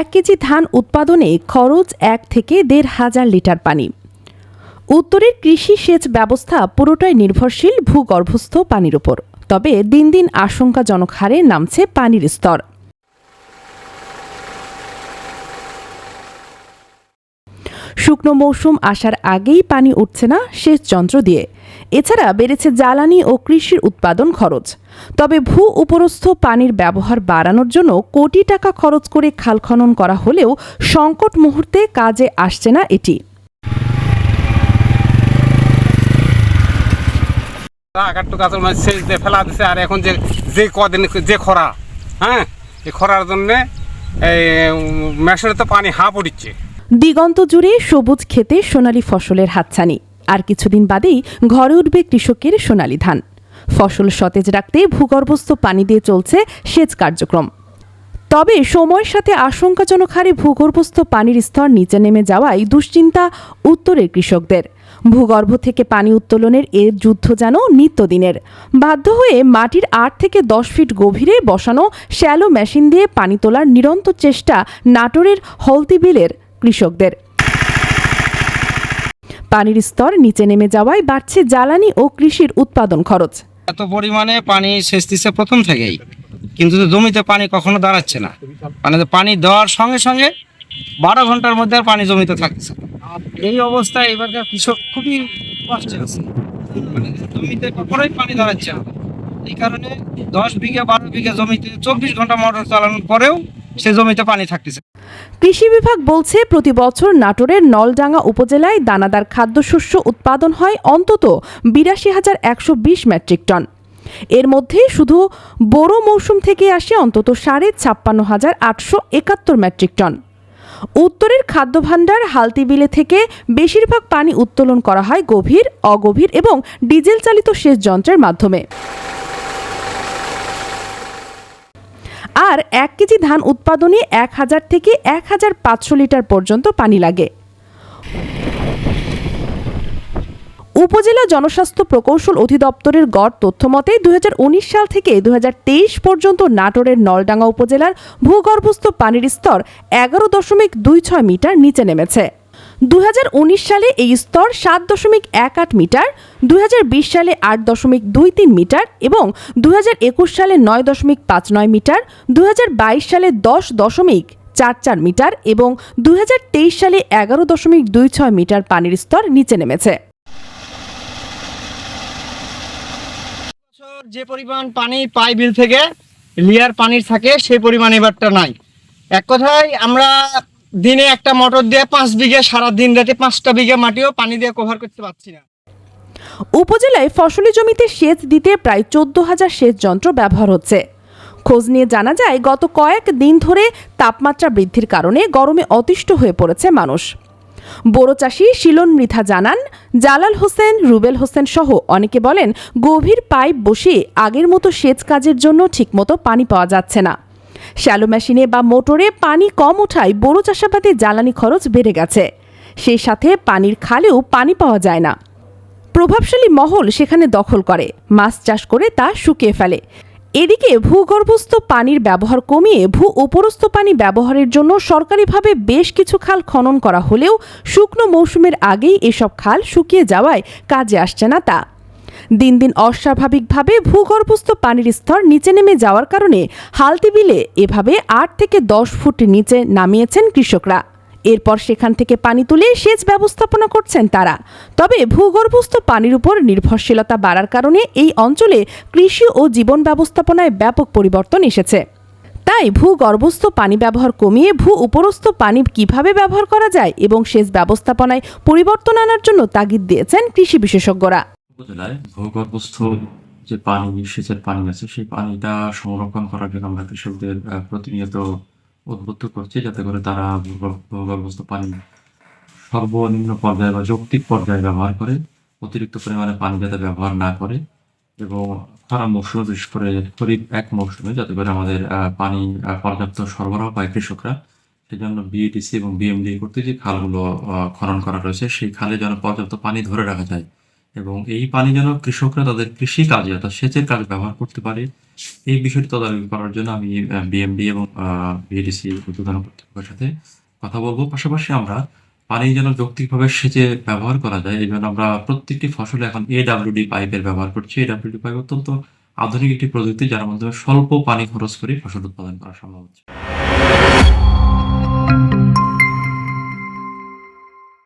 এক কেজি ধান উৎপাদনে খরচ এক থেকে দেড় হাজার লিটার পানি। উত্তরের কৃষি সেচ ব্যবস্থা পুরোটাই নির্ভরশীল ভূগর্ভস্থ পানির উপর। তবে দিন দিন আশঙ্কাজনক হারে নামছে পানির স্তর। শুকনো মৌসুম আসার আগেই পানি উঠছে না সেচ যন্ত্র দিয়ে। এছাড়া বেড়েছে জ্বালানি ও কৃষির উৎপাদন খরচ। তবে ভূ উপরস্থ পানির ব্যবহার বাড়ানোর জন্য কোটি টাকা খরচ করে খাল খনন করা হলেও সংকট মুহূর্তে কাজে আসছে না এটি। ফেলা দিছে আর এখন যে যে কদিন যে খরা হ্যাঁ? এই খরার জন্যে এই মেশিনে তো পানি হাঁপ উঠছে দিগন্ত জুড়ে সবুজ খেতে সোনালী ফসলের হাতছানি। আর কিছুদিন বাদেই ঘরে উঠবে কৃষকের সোনালী ধান। ফসল সতেজ রাখতে ভূগর্ভস্থ পানি দিয়ে চলছে সেচ কার্যক্রম। তবে সময়ের সাথে আশঙ্কাজনক হারে ভূগর্ভস্থ পানির স্তর নিচে নেমে যাওয়ায় দুশ্চিন্তা উত্তরের কৃষকদের। ভূগর্ভ থেকে পানি উত্তোলনের এর যুদ্ধ যেন নিত্যদিনের। বাধ্য হয়ে মাটির আট থেকে দশ ফিট গভীরে বসানো শ্যালো মেশিন দিয়ে পানি তোলার নিরন্তর চেষ্টা নাটোরের হলদিবিলের কৃষকদের। পানির স্তর নিচে নেমে যাওয়ায় বাড়ছে জ্বালানি ও কৃষির উৎপাদন খরচ। এত পরিমাণে পানি সেচ দিচ্ছে প্রথম থেকেই। কিন্তু জমিতে পানি কখনো দাঁড়াচ্ছে না। মানে পানি দেওয়ার সঙ্গে সঙ্গে বারো ঘণ্টার মধ্যে আর পানি জমিতে থাকছে এই অবস্থায় এবারকার কৃষক খুবই কষ্টে আছে। মানে জমিতে কখনোই পানি দাঁড়াচ্ছে না। এই কারণে দশ বিঘা, বারো বিঘা জমিতে চব্বিশ ঘণ্টা মোটর চালানোর পরেও সে জমিতে পানি থাকতেছে। কৃষি বিভাগ বলছে, প্রতি বছর নাটোরের নলডাঙ্গা উপজেলায় দানাদার খাদ্যশস্য উৎপাদন হয় অন্তত বিরাশি হাজার একশো বিশ মেট্রিক টন। এর মধ্যে শুধু বড় মৌসুম থেকে আসে অন্তত সাড়ে ছাপ্পান্ন হাজার আটশো একাত্তর মেট্রিক টন। উত্তরের খাদ্য ভাণ্ডার হালতিবিলে থেকে বেশিরভাগ পানি উত্তোলন করা হয় গভীর, অগভীর এবং ডিজেল চালিত সেচ যন্ত্রের মাধ্যমে। আর এক কেজি ধান উৎপাদনে এক হাজার থেকে এক হাজার পাঁচশো লিটার পর্যন্ত পানি লাগে। উপজেলা জনস্বাস্থ্য প্রকৌশল অধিদপ্তরের গড় তথ্যমতে দু হাজার উনিশ সাল থেকে দুহাজার তেইশ পর্যন্ত নাটোরের নলডাঙ্গা উপজেলার ভূগর্ভস্থ পানির স্তর এগারো দশমিক দুই ছয় মিটার নিচে নেমেছে। দুই হাজার উনিশ সালে এই স্তর সাত দশমিক এক আট মিটার দু হাজার বিশ সালে আট দশমিক দুই তিন মিটার এবং দু হাজার একুশ সালে নয় দশমিক পাঁচ নয় মিটার দু হাজার বাইশ সালে দশ দশমিক চার চার মিটার এবং দু হাজার তেইশ সালে এগারো দশমিক দুই ছয় মিটার পানির স্তর নিচে নেমেছে। যে পরিমাণ পানি পাই বিল থেকে লিয়ার পানির থাকে, সেই পরিমাণ এবারটা নাই। এক কথায় আমরা দিনে একটা মোটর দিয়ে পাঁচ বিঘে, সারা দিন রাতে পাঁচটা বিঘে মাটিও পানি দিয়ে কভার করতে পারছি না। উপজেলায় ফসলি জমিতে সেচ দিতে প্রায় চোদ্দ হাজার সেচ যন্ত্র ব্যবহার হচ্ছে। খোঁজ নিয়ে জানা যায়, গত কয়েক দিন ধরে তাপমাত্রা বৃদ্ধির কারণে গরমে অতিষ্ঠ হয়ে পড়েছে মানুষ। বড় চাষি শিলন মৃথা জানান, জালাল হোসেন, রুবেল হোসেন সহ অনেকে বলেন, গভীর পাইপ বসিয়ে আগের মতো সেচ কাজের জন্য ঠিকমতো পানি পাওয়া যাচ্ছে না। শ্যালো মেশিনে বা মোটরে পানি কম ওঠায় বড় চাষাবাদে জ্বালানি খরচ বেড়ে গেছে। সেই সাথে পানির খালেও পানি পাওয়া যায় না। প্রভাবশালী মহল সেখানে দখল করে। মাছ চাষ করে তা শুকিয়ে ফেলে। এদিকে ভূগর্ভস্থ পানির ব্যবহার কমিয়ে ভূ উপরস্থ পানি ব্যবহারের জন্য সরকারিভাবে বেশ কিছু খাল খনন করা হলেও শুকনো মৌসুমের আগেই এসব খাল শুকিয়ে যাওয়ায় কাজে আসছে না তা। দিন দিন অস্বাভাবিকভাবে ভূগর্ভস্থ পানির স্তর নিচে নেমে যাওয়ার কারণে হালতি বিলে এভাবে আট থেকে দশ ফুট নিচে নামিয়েছেন কৃষকরা। এরপর সেখান থেকে পানি তুলে সেচ ব্যবস্থাপনা করছেন তারা। তবে ভূগর্ভস্থ পানির উপর নির্ভরশীলতা বাড়ার কারণে এই অঞ্চলে কৃষি ও জীবন ব্যবস্থাপনায় ব্যাপক পরিবর্তন এসেছে। তাই ভূগর্ভস্থ পানি ব্যবহার কমিয়ে ভূ উপরস্থ পানি কীভাবে ব্যবহার করা যায় এবং সেচ ব্যবস্থাপনায় পরিবর্তন আনার জন্য তাগিদ দিয়েছেন কৃষি বিশেষজ্ঞরা। উপজেলায় ভূগর্ভস্থ যে পানি, সেচের পানি আছে, সেই পানিটা সংরক্ষণ করার জন্য আমরা কৃষকদের প্রতিনিয়ত উদ্বুদ্ধ করছি যাতে করে তারা ভূগর্ভ- ভূগর্ভস্থ পানি সর্বনিম্ন পর্যায়ে বা যৌক্তিক পর্যায়ে ব্যবহার করে, অতিরিক্ত পরিমাণে পানি যাতে ব্যবহার না করে এবং খরা মৌসুমে বিশেষ করে খরিফ এক মৌসুমে যাতে করে আমাদের পানি পর্যাপ্ত সরবরাহ পায় কৃষকরা। সেই জন্য বিএডিসি এবং বিএমডি করতে যে খালগুলো খনন করা রয়েছে, সেই খালে যেন পর্যাপ্ত পানি ধরে রাখা যায়। এবং এই পানি যেন কৃষকরা তাদের কৃষি কাজে অর্থাৎ সেচের কাজে ব্যবহার করতে পারে, এই বিষয়টি তদারকি করার জন্য আমি বিএমডি এবং বিএডিসি উদ্বোধন কর্তৃপক্ষের সাথে কথা বলব। পাশাপাশি আমরা পানি যেন যৌক্তিকভাবে সেচে ব্যবহার করা যায়, এই জন্য আমরা প্রত্যেকটি ফসলে এখন এডাব্লিউডি পাইপের ব্যবহার করছি। এডাব্লিউডি পাইপ অত্যন্ত আধুনিক একটি প্রযুক্তি, যার মাধ্যমে স্বল্প পানি খরচ করে ফসল উৎপাদন করা সম্ভব হচ্ছে।